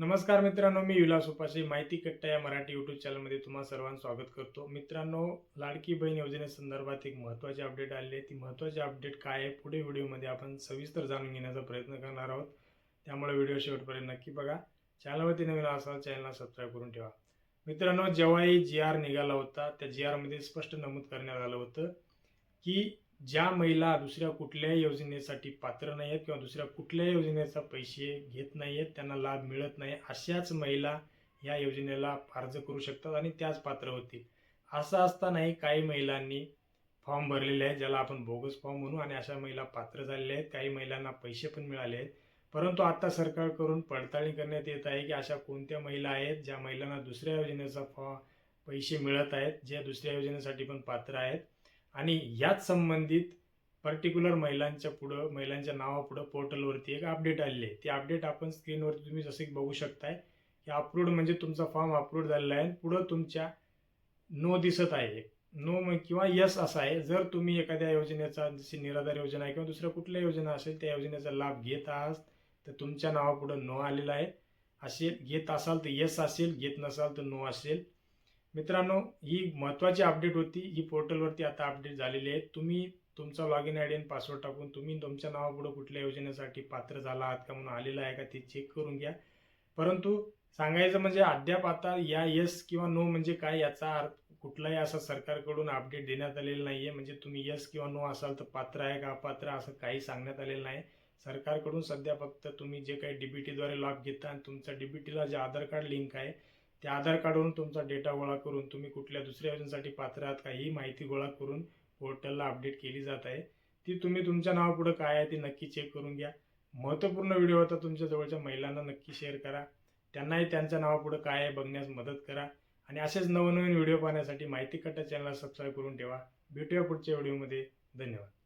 नमस्कार मित्रांनो मी विलास उपाशी माहिती कट्टा या मराठी यूट्यूब चॅनलमध्ये तुम्हा सर्वांचं स्वागत करतो. मित्रांनो लाडकी बहीण योजनेसंदर्भात एक महत्त्वाची अपडेट आली आहे. ती महत्त्वाची अपडेट काय आहे? पुढे व्हिडिओमध्ये आपण सविस्तर जाणून घेण्याचा प्रयत्न करणार आहोत. त्यामुळे व्हिडिओ शेवटपर्यंत नक्की बघा. चॅनलवरती नवीन असाल चॅनलला सबस्क्राईब करून ठेवा. मित्रांनो जेव्हाही जी आर निघाला होता त्या जी आरमध्ये स्पष्ट नमूद करण्यात आलं होतं की ज्या महिला दुसऱ्या कुठल्याही योजनेसाठी पात्र नाही आहेत किंवा दुसऱ्या कुठल्याही योजनेचा पैसे घेत नाही आहेत त्यांना लाभ मिळत नाही अशाच महिला या योजनेला अर्ज करू शकतात आणि त्याच पात्र होतील. असं असतानाही काही महिलांनी फॉर्म भरलेले आहेत ज्याला आपण बोगस फॉर्म म्हणू आणि अशा महिला पात्र झालेल्या आहेत. काही महिलांना पैसे पण मिळाले आहेत. परंतु आता सरकारकडून पडताळणी करण्यात येत आहे की अशा कोणत्या महिला आहेत ज्या महिलांना दुसऱ्या योजनेचा फॉ पैसे मिळत आहेत ज्या दुसऱ्या योजनेसाठी पण पात्र आहेत. आणि याच संबंधित पर्टिक्युलर महिलांच्या पुढं महिलांच्या नावापुढं पोर्टलवरती एक अपडेट आलेली आहे. ती अपडेट आपण स्क्रीनवरती तुम्ही जसे की बघू शकताय की अपलोड म्हणजे तुमचा फॉर्म अपलोड झालेला आहे पुढं तुमच्या नो दिसत आहे. नो म- किंवा यस असा आहे. जर तुम्ही एखाद्या योजनेचा जशी निराधार योजना आहे किंवा दुसऱ्या कुठल्या योजना असेल त्या योजनेचा लाभ घेत आहात तर तुमच्या नावापुढं नो आलेला आहे. असेल घेत असाल तर येस असेल घेत नसाल तर नो असेल. मित्रांनो ही महत्त्वाची अपडेट होती. ही पोर्टलवरती आता अपडेट झालेली आहे. तुम्ही तुमचा लॉग इन आय डी आणि पासवर्ड टाकून तुम्ही तुमच्या नावापुढं कुठल्या योजनेसाठी पात्र झाला आहात का म्हणून आलेला आहे का ते चेक करून घ्या. परंतु सांगायचं म्हणजे अद्याप आता या यस किंवा नो म्हणजे काय याचा अर्थ कुठलाही असा सरकारकडून अपडेट देण्यात आलेला नाही आहे म्हणजे तुम्ही यस किंवा नो असाल तर पात्र आहे का अपात्र असं काही सांगण्यात आलेलं नाही. सरकारकडून सध्या फक्त तुम्ही जे काही डीबीटीद्वारे लाभ घेता आणि तुमच्या डीबीटीला जे आधार कार्ड लिंक आहे ते आधार कार्डवरून तुमचा डेटा गोळा करून तुम्ही कुठल्या दुसऱ्या योजनेसाठी पात्र आहात का ही माहिती गोळा करून पोर्टलला अपडेट केली जात आहे. ती तुम्ही तुमच्या नावापुढं काय आहे ती नक्की चेक करून घ्या. महत्त्वपूर्ण व्हिडिओ होता तुमच्या जवळच्या महिलांना नक्की शेअर करा. त्यांनाही त्यांच्या नावापुढं काय आहे बघण्यास मदत करा. आणि असेच नवनवीन व्हिडिओ पाहण्यासाठी माहिती कट्टा चॅनलला सबस्क्राईब करून ठेवा. भेटूया पुढच्या व्हिडिओमध्ये. धन्यवाद.